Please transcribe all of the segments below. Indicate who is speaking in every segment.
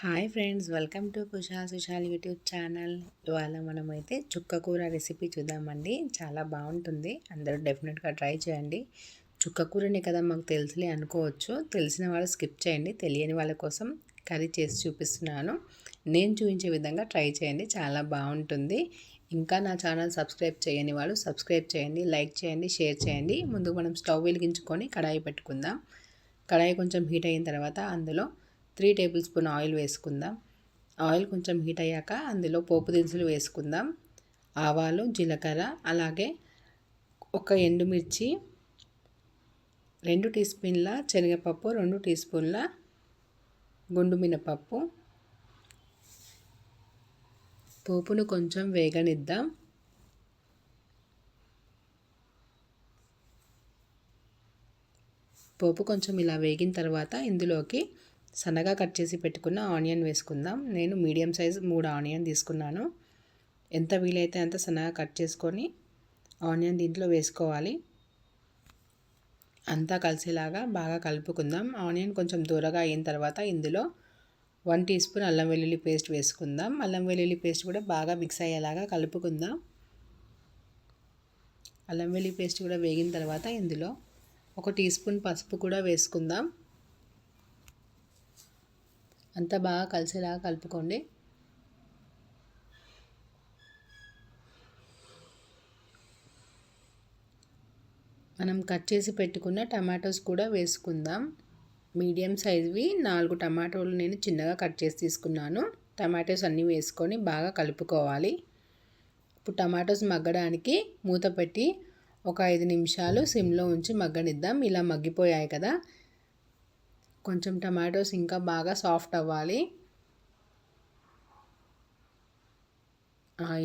Speaker 1: Hi friends welcome to Kusha Sushal YouTube channel. ఇవాళ మనమైతే చుక్క కూర రెసిపీ చూద్దామండి. చాలా బాగుంటుంది. అందరూ డెఫినెట్గా ట్రై చేయండి. చుక్క కూరని కదా మాకు తెలిసిలే అనుకోవచ్చు. తెలిసిన వాళ్ళు స్కిప్ చేయండి. తెలియని వాళ్ళ కోసం కర్రీ చేసి చూపిస్తున్నాను. నేను చూపించే విధంగా ట్రై చేయండి. చాలా బాగుంటుంది. ఇంకా నా ఛానల్ సబ్స్క్రైబ్ చేయని వాళ్ళు సబ్స్క్రైబ్ చేయండి లైక్ చేయండి షేర్ చేయండి. ముందు మనం స్టవ్ వెలిగించుకొని కడాయి పెట్టుకుందాం. కడాయి కొంచెం హీట్ అయిన తర్వాత అందులో త్రీ టేబుల్ స్పూన్ ఆయిల్ వేసుకుందాం. ఆయిల్ కొంచెం హీట్ అయ్యాక అందులో పోపు దినుసులు వేసుకుందాం. ఆవాలు జీలకర్ర అలాగే ఒక ఎండుమిర్చి రెండు టీ స్పూన్ల శనగపప్పు రెండు టీ స్పూన్ల గుండు మినపప్పు. పోపును కొంచెం వేగనిద్దాం. పోపు కొంచెం ఇలా వేగిన తర్వాత ఇందులోకి సన్నగా కట్ చేసి పెట్టుకున్న ఆనియన్ వేసుకుందాం. నేను మీడియం సైజ్ మూడు ఆనియన్ తీసుకున్నాను. ఎంత వీలైతే అంత సన్నగా కట్ చేసుకొని ఆనియన్ దీంట్లో వేసుకోవాలి. అంతా కలిసేలాగా బాగా కలుపుకుందాం. ఆనియన్ కొంచెం దూరగా అయిన తర్వాత ఇందులో వన్ టీ స్పూన్ అల్లం వెల్లుల్లి పేస్ట్ వేసుకుందాం. అల్లం వెల్లుల్లి పేస్ట్ కూడా బాగా మిక్స్ అయ్యేలాగా కలుపుకుందాం. అల్లం వెల్లుల్లి పేస్ట్ కూడా వేగిన తర్వాత ఇందులో ఒక టీ స్పూన్ పసుపు కూడా వేసుకుందాం. అంతా బాగా కలిసేలాగా కలుపుకోండి. మనం కట్ చేసి పెట్టుకున్న టమాటోస్ కూడా వేసుకుందాం. మీడియం సైజ్వి నాలుగు టమాటోలు నేను చిన్నగా కట్ చేసి తీసుకున్నాను. టమాటోస్ అన్నీ వేసుకొని బాగా కలుపుకోవాలి. ఇప్పుడు టమాటోస్ మగ్గడానికి మూత పెట్టి ఒక ఐదు నిమిషాలు సిమ్లో ఉంచి మగ్గనిద్దాం. ఇలా మగ్గిపోయాయి కదా. కొంచెం టమాటోస్ ఇంకా బాగా సాఫ్ట్ అవ్వాలి.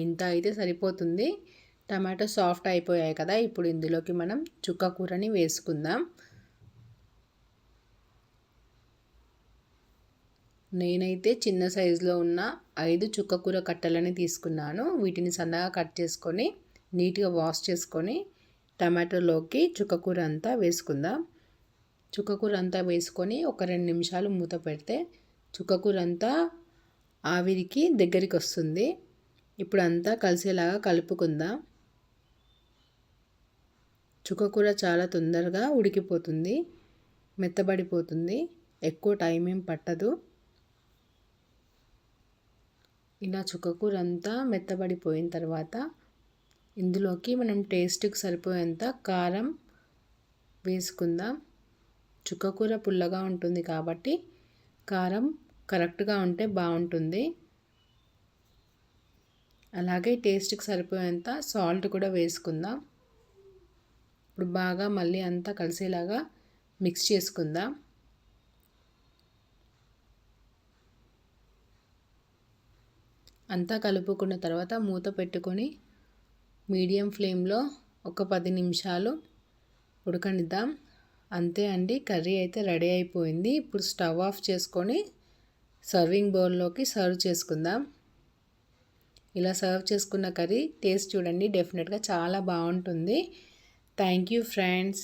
Speaker 1: ఇంత అయితే సరిపోతుంది. టమాటో సాఫ్ట్ అయిపోయాయి కదా ఇప్పుడు ఇందులోకి మనం చుక్క కూరని వేసుకుందాం. నేనైతే చిన్న సైజులో ఉన్న ఐదు చుక్క కూర కట్టలని తీసుకున్నాను. వీటిని సన్నగా కట్ చేసుకొని నీట్గా వాష్ చేసుకొని టమాటోలోకి చుక్క కూర అంతా వేసుకుందాం. చుక్కకూర అంతా వేసుకొని ఒక రెండు నిమిషాలు మూత పెడితే చుక్కకూర అంతా ఆవిరికి దగ్గరికి వస్తుంది ఇప్పుడు అంతా కలిసేలాగా కలుపుకుందాం. చుక్కకూర చాలా తొందరగా ఉడికిపోతుంది మెత్తబడిపోతుంది. ఎక్కువ టైం ఏం పట్టదు. ఇలా చుక్కకూర అంతా మెత్తబడిపోయిన తర్వాత ఇందులోకి మనం టేస్ట్కి సరిపోయేంత కారం వేసుకుందాం. చుక్కకూర పుల్లగా ఉంటుంది కాబట్టి కారం కరెక్ట్గా ఉంటే బాగుంటుంది. అలాగే టేస్ట్కి సరిపోయేంత సాల్ట్ కూడా వేసుకుందాం. ఇప్పుడు బాగా మళ్ళీ అంతా కలిసేలాగా మిక్స్ చేసుకుందాం. అంతా కలుపుకున్న తర్వాత మూత పెట్టుకొని మీడియం ఫ్లేమ్లో ఒక పది నిమిషాలు ఉడకనిద్దాం. అంతే అండి కర్రీ అయితే రెడీ అయిపోయింది. ఇప్పుడు స్టవ్ ఆఫ్ చేసుకొని సర్వింగ్ బౌల్లోకి సర్వ్ చేసుకుందాం. ఇలా సర్వ్ చేసుకున్న కర్రీ టేస్ట్ చూడండి డెఫినెట్గా చాలా బాగుంటుంది. Thank you friends.